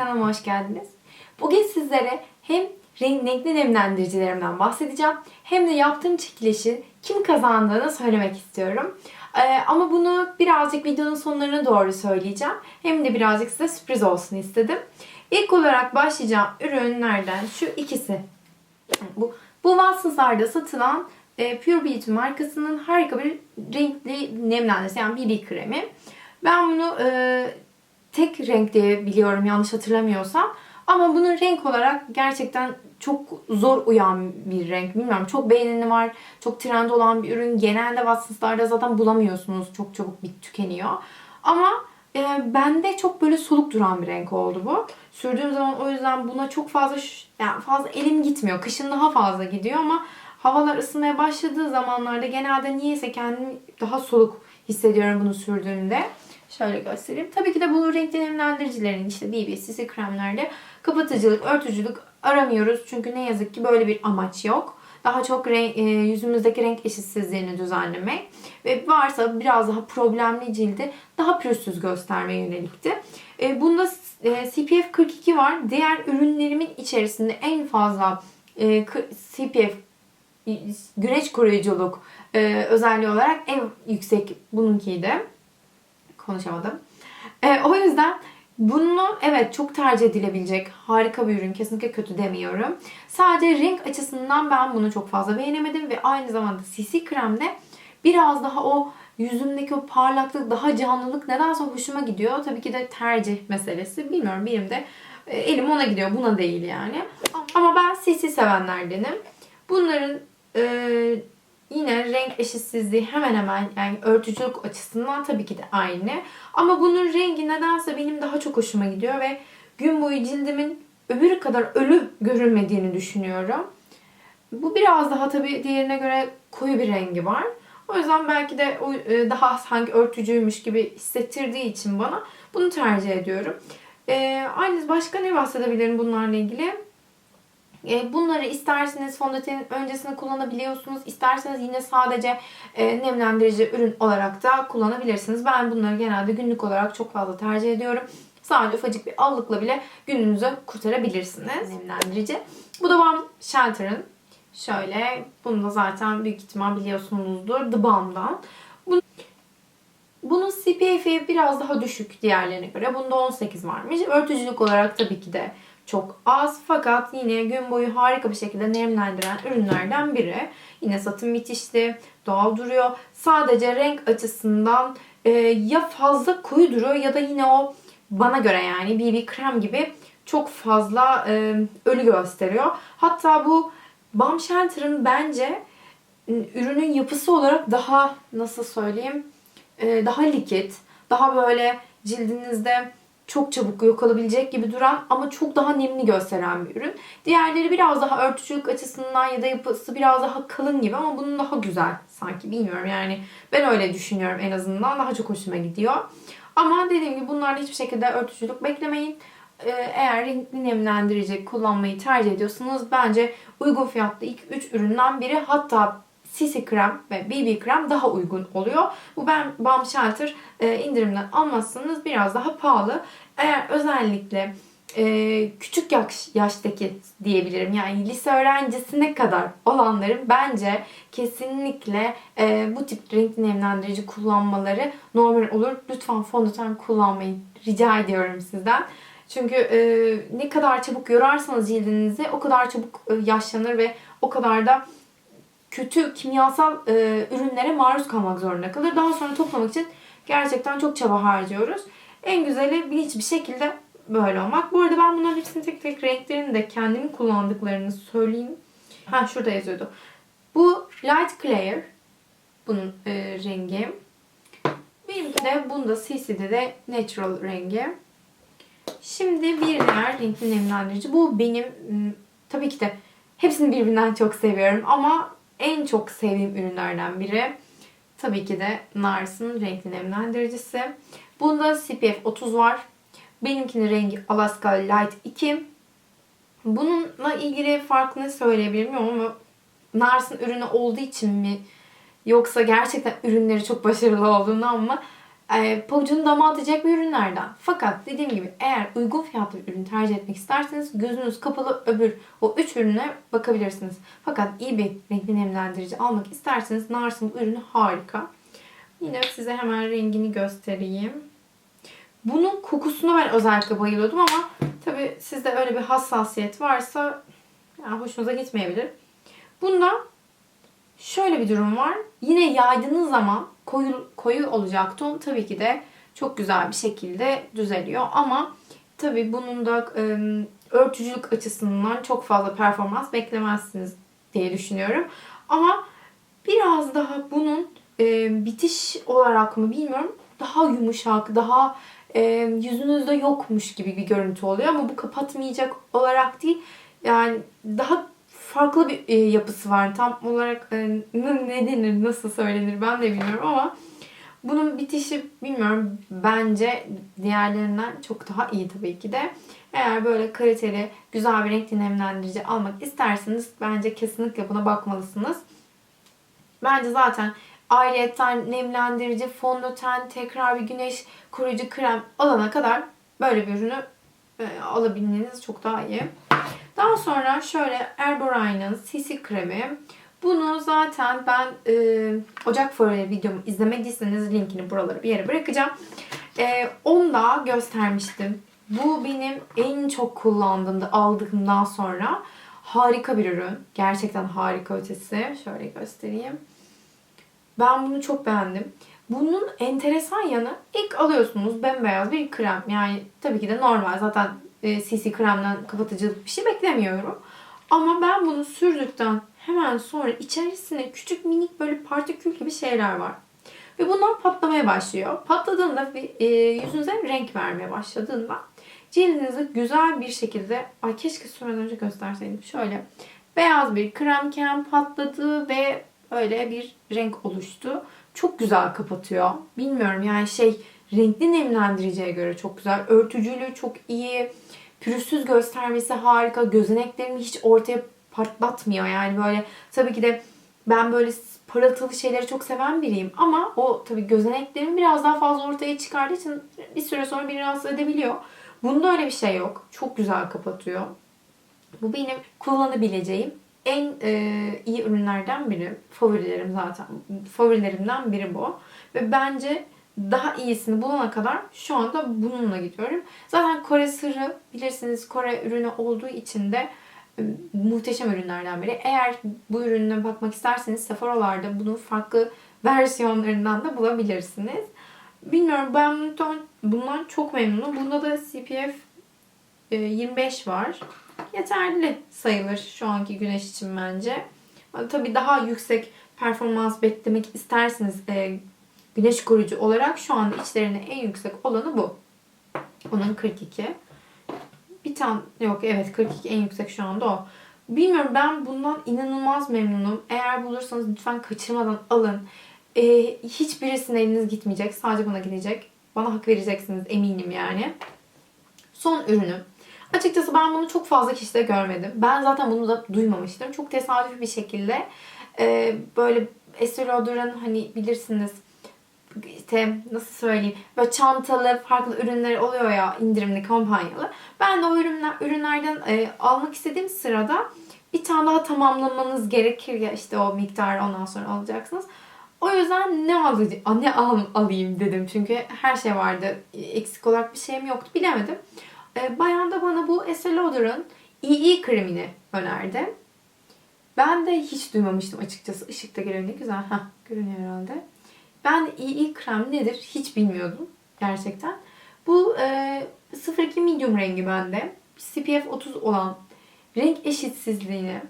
kanalıma hoş geldiniz. Bugün sizlere hem renk- renkli nemlendiricilerimden bahsedeceğim hem de yaptığım çekilişin kim kazandığını söylemek istiyorum. Ee, ama bunu birazcık videonun sonlarına doğru söyleyeceğim. Hem de birazcık size sürpriz olsun istedim. İlk olarak başlayacağım ürünlerden şu ikisi. Bu, bu Watsons'larda satılan e, Pure Beauty markasının harika bir renkli nemlendiricisi yani BB kremi. Ben bunu e, tek renk diye biliyorum yanlış hatırlamıyorsam. Ama bunun renk olarak gerçekten çok zor uyan bir renk. Bilmiyorum çok beğenini var. Çok trend olan bir ürün. Genelde Watsons'larda zaten bulamıyorsunuz. Çok çabuk bit tükeniyor. Ama e, bende çok böyle soluk duran bir renk oldu bu. Sürdüğüm zaman o yüzden buna çok fazla yani fazla elim gitmiyor. Kışın daha fazla gidiyor ama havalar ısınmaya başladığı zamanlarda genelde niyeyse kendimi daha soluk hissediyorum bunu sürdüğümde. Şöyle göstereyim. Tabii ki de bu renkli nemlendiricilerin işte BB, CC kremlerde kapatıcılık, örtücülük aramıyoruz. Çünkü ne yazık ki böyle bir amaç yok. Daha çok renk, e, yüzümüzdeki renk eşitsizliğini düzenlemek ve varsa biraz daha problemli cildi daha pürüzsüz göstermeye yönelikti. E, bunda e, SPF 42 var. Diğer ürünlerimin içerisinde en fazla e, SPF güneş koruyuculuk e, özelliği olarak en yüksek bununkiydi. Konuşamadım. E, o yüzden bunu evet çok tercih edilebilecek harika bir ürün. Kesinlikle kötü demiyorum. Sadece renk açısından ben bunu çok fazla beğenemedim ve aynı zamanda CC kremde biraz daha o yüzümdeki o parlaklık, daha canlılık nedense hoşuma gidiyor. Tabii ki de tercih meselesi. Bilmiyorum benim de e, elim ona gidiyor. Buna değil yani. Ama ben CC sevenlerdenim. Bunların e, yine renk eşitsizliği hemen hemen yani örtücülük açısından tabii ki de aynı. Ama bunun rengi nedense benim daha çok hoşuma gidiyor ve gün boyu cildimin öbürü kadar ölü görünmediğini düşünüyorum. Bu biraz daha tabii diğerine göre koyu bir rengi var. O yüzden belki de o e, daha sanki örtücüymüş gibi hissettirdiği için bana bunu tercih ediyorum. Ee, aynı başka ne bahsedebilirim bunlarla ilgili? E, Bunları isterseniz fondötenin öncesinde kullanabiliyorsunuz. İsterseniz yine sadece e, nemlendirici ürün olarak da kullanabilirsiniz. Ben bunları genelde günlük olarak çok fazla tercih ediyorum. Sadece ufacık bir allıkla bile gününüzü kurtarabilirsiniz. Nemlendirici. Bu da Balm Shelter'ın. Şöyle, bunu da zaten büyük ihtimal biliyorsunuzdur. The Balm'dan. Bu- bunun CPF'i biraz daha düşük diğerlerine göre. Bunda 18 varmış. Örtücülük olarak tabii ki de çok az fakat yine gün boyu harika bir şekilde nemlendiren ürünlerden biri. Yine satım müthişti, doğal duruyor. Sadece renk açısından e, ya fazla koyu duruyor ya da yine o bana göre yani BB krem gibi çok fazla e, ölü gösteriyor. Hatta bu Balm Shelter'ın bence ürünün yapısı olarak daha nasıl söyleyeyim e, daha likit, daha böyle cildinizde çok çabuk yok olabilecek gibi duran ama çok daha nemli gösteren bir ürün. Diğerleri biraz daha örtücülük açısından ya da yapısı biraz daha kalın gibi ama bunun daha güzel sanki bilmiyorum yani ben öyle düşünüyorum en azından daha çok hoşuma gidiyor. Ama dediğim gibi bunlarda hiçbir şekilde örtücülük beklemeyin. Ee, Eğer renkli nemlendirici kullanmayı tercih ediyorsanız bence uygun fiyatlı ilk 3 üründen biri hatta CC krem ve BB krem daha uygun oluyor. Bu ben Balm Shelter e, indirimden almazsanız biraz daha pahalı. Eğer özellikle e, küçük yaş, yaştaki diyebilirim yani lise öğrencisine kadar olanların bence kesinlikle e, bu tip renkli nemlendirici kullanmaları normal olur. Lütfen fondöten kullanmayı rica ediyorum sizden. Çünkü e, ne kadar çabuk yorarsanız cildinizi o kadar çabuk e, yaşlanır ve o kadar da kötü kimyasal e, ürünlere maruz kalmak zorunda kalır. Daha sonra toplamak için gerçekten çok çaba harcıyoruz. En güzeli bilinç bir şekilde böyle olmak. Bu arada ben bunların hepsini tek tek renklerini de kendimin kullandıklarını söyleyeyim. Ha şurada yazıyordu. Bu Light Clear. Bunun e, rengi. Benimki de bunda CC'de de Natural rengi. Şimdi bir diğer renkli nemlendirici. Bu benim tabii ki de hepsini birbirinden çok seviyorum ama en çok sevdiğim ürünlerden biri. Tabii ki de Nars'ın renkli nemlendiricisi. Bunda SPF 30 var. Benimkinin rengi Alaska Light 2. Bununla ilgili farkını söyleyebilirim ama Nars'ın ürünü olduğu için mi yoksa gerçekten ürünleri çok başarılı olduğundan mı e, pabucunu dama atacak bir ürünlerden. Fakat dediğim gibi eğer uygun fiyatlı bir ürün tercih etmek isterseniz gözünüz kapalı öbür o üç ürüne bakabilirsiniz. Fakat iyi bir renkli nemlendirici almak isterseniz Nars'ın bu ürünü harika. Yine size hemen rengini göstereyim. Bunun kokusunu ben özellikle bayılıyordum ama tabi sizde öyle bir hassasiyet varsa yani hoşunuza gitmeyebilir. Bunda şöyle bir durum var. Yine yaydığınız zaman koyu, koyu olacak ton tabii ki de çok güzel bir şekilde düzeliyor. Ama tabii bunun da e, örtücülük açısından çok fazla performans beklemezsiniz diye düşünüyorum. Ama biraz daha bunun e, bitiş olarak mı bilmiyorum daha yumuşak, daha e, yüzünüzde yokmuş gibi bir görüntü oluyor. Ama bu kapatmayacak olarak değil. Yani daha farklı bir e, yapısı var. Tam olarak e, ne denir, nasıl söylenir ben de bilmiyorum ama bunun bitişi bilmiyorum bence diğerlerinden çok daha iyi tabii ki de. Eğer böyle kaliteli, güzel bir renkli nemlendirici almak isterseniz bence kesinlikle buna bakmalısınız. Bence zaten ayrıyetten nemlendirici, fondöten, tekrar bir güneş koruyucu krem alana kadar böyle bir ürünü e, alabilmeniz çok daha iyi. Daha sonra şöyle Erborine'ın CC kremi. Bunu zaten ben e, Ocak Fuarı videomu izlemediyseniz linkini buralara bir yere bırakacağım. E, onu da göstermiştim. Bu benim en çok kullandığımda aldığımdan sonra harika bir ürün. Gerçekten harika ötesi. Şöyle göstereyim. Ben bunu çok beğendim. Bunun enteresan yanı ilk alıyorsunuz bembeyaz bir krem. Yani tabii ki de normal zaten CC e, kremden kapatıcı bir şey beklemiyorum. Ama ben bunu sürdükten hemen sonra içerisine küçük minik böyle partikül gibi şeyler var. Ve bunlar patlamaya başlıyor. Patladığında e, yüzünüze renk vermeye başladığında cildinizi güzel bir şekilde ay keşke sürmeden önce gösterseydim. Şöyle beyaz bir kremken patladı ve öyle bir renk oluştu. Çok güzel kapatıyor. Bilmiyorum yani şey renkli nemlendiriciye göre çok güzel. Örtücülüğü çok iyi. Pürüzsüz göstermesi harika. Gözeneklerimi hiç ortaya patlatmıyor. Yani böyle tabii ki de ben böyle parıltılı şeyleri çok seven biriyim. Ama o tabii gözeneklerimi biraz daha fazla ortaya çıkardığı için bir süre sonra beni rahatsız edebiliyor. Bunda öyle bir şey yok. Çok güzel kapatıyor. Bu benim kullanabileceğim en e, iyi ürünlerden biri. Favorilerim zaten. Favorilerimden biri bu. Ve bence daha iyisini bulana kadar şu anda bununla gidiyorum. Zaten Kore sırrı bilirsiniz Kore ürünü olduğu için de e, muhteşem ürünlerden biri. Eğer bu ürüne bakmak isterseniz Sephora'larda bunun farklı versiyonlarından da bulabilirsiniz. Bilmiyorum ben bundan, çok memnunum. Bunda da CPF 25 e, var. Yeterli sayılır şu anki güneş için bence. Tabii daha yüksek performans beklemek isterseniz e, güneş koruyucu olarak şu anda içlerinde en yüksek olanı bu. Onun 42. Bir tane yok evet 42 en yüksek şu anda o. Bilmiyorum ben bundan inanılmaz memnunum. Eğer bulursanız lütfen kaçırmadan alın. Ee, hiçbirisine eliniz gitmeyecek. Sadece bana gidecek. Bana hak vereceksiniz eminim yani. Son ürünüm. Açıkçası ben bunu çok fazla kişide görmedim. Ben zaten bunu da duymamıştım. Çok tesadüfi bir şekilde e, böyle Estee Lauder'ın hani bilirsiniz işte nasıl söyleyeyim böyle çantalı farklı ürünler oluyor ya indirimli kampanyalı. Ben de o ürünler, ürünlerden e, almak istediğim sırada bir tane daha tamamlamanız gerekir ya işte o miktarı ondan sonra alacaksınız. O yüzden ne alayım, ne al, alayım dedim çünkü her şey vardı. Eksik olarak bir şeyim yoktu bilemedim. E, bayan da bana bu Estee Lauder'ın EE kremini önerdi. Ben de hiç duymamıştım açıkçası. Işıkta ne güzel. Heh, görünüyor herhalde. Ben EE krem nedir hiç bilmiyordum gerçekten. Bu e, 02 medium rengi bende. SPF 30 olan renk eşitsizliğini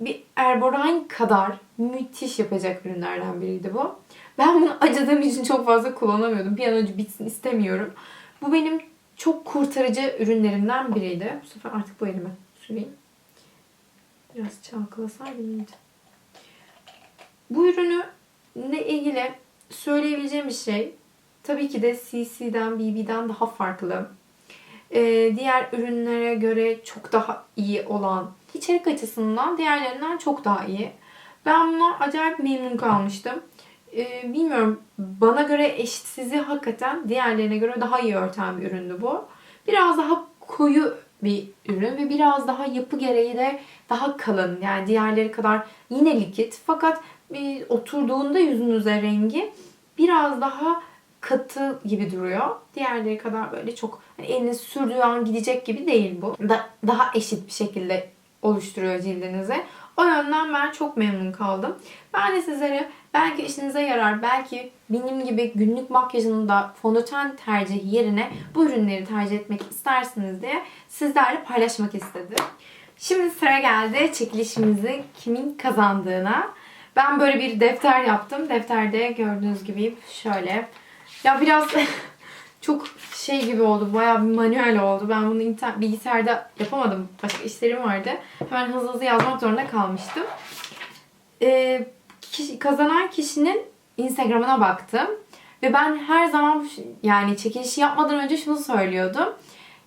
bir Erborine kadar müthiş yapacak ürünlerden biriydi bu. Ben bunu acıdığım için çok fazla kullanamıyordum. Bir an önce bitsin istemiyorum. Bu benim çok kurtarıcı ürünlerimden biriydi. Bu sefer artık bu elime süreyim. Biraz çalkalasaydım iyiydi. Bu ürünü ne ilgili söyleyebileceğim bir şey tabii ki de CC'den, BB'den daha farklı. Ee, diğer ürünlere göre çok daha iyi olan içerik açısından diğerlerinden çok daha iyi. Ben buna acayip memnun kalmıştım. e, bilmiyorum bana göre eşitsizi hakikaten diğerlerine göre daha iyi örten bir üründü bu. Biraz daha koyu bir ürün ve biraz daha yapı gereği de daha kalın. Yani diğerleri kadar yine likit fakat bir oturduğunda yüzünüze rengi biraz daha katı gibi duruyor. Diğerleri kadar böyle çok hani eliniz sürdüğü an gidecek gibi değil bu. Da, daha eşit bir şekilde oluşturuyor cildinizi. O yönden ben çok memnun kaldım. Ben de sizlere belki işinize yarar, belki benim gibi günlük makyajında fondöten tercihi yerine bu ürünleri tercih etmek istersiniz diye sizlerle paylaşmak istedim. Şimdi sıra geldi çekilişimizi kimin kazandığına. Ben böyle bir defter yaptım. Defterde gördüğünüz gibi şöyle. Ya biraz çok şey gibi oldu. Bayağı bir manuel oldu. Ben bunu bilgisayarda yapamadım. Başka işlerim vardı. Hemen hızlı hızlı yazmak zorunda kalmıştım. Ee, kişi, kazanan kişinin Instagram'ına baktım. Ve ben her zaman yani çekilişi yapmadan önce şunu söylüyordum.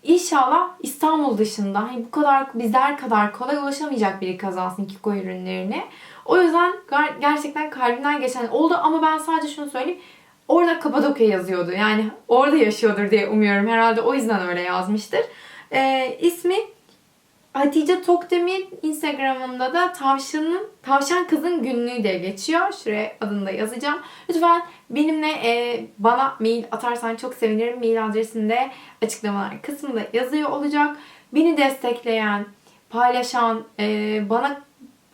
İnşallah İstanbul dışında hani bu kadar bizler kadar kolay ulaşamayacak biri kazansın Kiko ürünlerini. O yüzden ger- gerçekten kalbimden geçen oldu ama ben sadece şunu söyleyeyim. Orada Kapadokya yazıyordu. Yani orada yaşıyordur diye umuyorum. Herhalde o yüzden öyle yazmıştır. Ee, ismi Hatice Tokdemir Instagram'ında da tavşanın tavşan kızın günlüğü diye geçiyor. Şuraya adını da yazacağım. Lütfen benimle e, bana mail atarsan çok sevinirim. Mail adresinde açıklamalar kısmında yazıyor olacak. Beni destekleyen, paylaşan, e, bana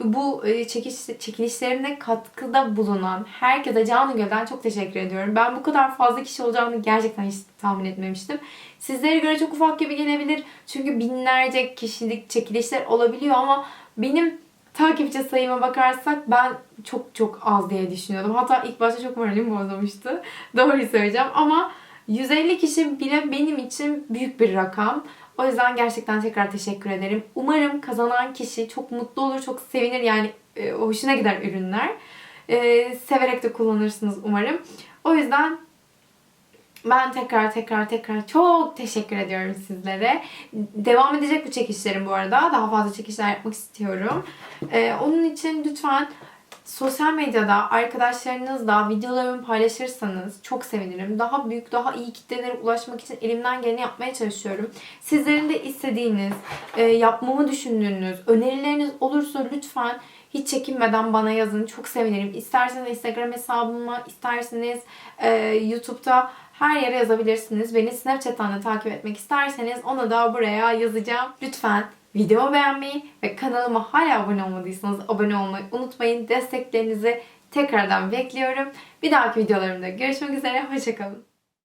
bu e, çekiş, çekilişlerine katkıda bulunan herkese canı gölden çok teşekkür ediyorum. Ben bu kadar fazla kişi olacağını gerçekten hiç tahmin etmemiştim. Sizlere göre çok ufak gibi gelebilir. Çünkü binlerce kişilik çekilişler olabiliyor ama benim takipçi sayıma bakarsak ben çok çok az diye düşünüyordum. Hatta ilk başta çok moralim bozulmuştu. Doğruyu söyleyeceğim ama 150 kişi bile benim için büyük bir rakam. O yüzden gerçekten tekrar teşekkür ederim. Umarım kazanan kişi çok mutlu olur, çok sevinir. Yani e, hoşuna gider ürünler. E, severek de kullanırsınız umarım. O yüzden ben tekrar tekrar tekrar çok teşekkür ediyorum sizlere. Devam edecek bu çekişlerim bu arada. Daha fazla çekişler yapmak istiyorum. E, onun için lütfen sosyal medyada arkadaşlarınızla videolarımı paylaşırsanız çok sevinirim. Daha büyük, daha iyi kitlelere ulaşmak için elimden geleni yapmaya çalışıyorum. Sizlerin de istediğiniz, e, yapmamı düşündüğünüz, önerileriniz olursa lütfen hiç çekinmeden bana yazın. Çok sevinirim. İsterseniz Instagram hesabıma, isterseniz e, YouTube'da her yere yazabilirsiniz. Beni Snapchat'tan da takip etmek isterseniz ona da buraya yazacağım. Lütfen videomu beğenmeyi ve kanalıma hala abone olmadıysanız abone olmayı unutmayın. Desteklerinizi tekrardan bekliyorum. Bir dahaki videolarımda görüşmek üzere. Hoşçakalın.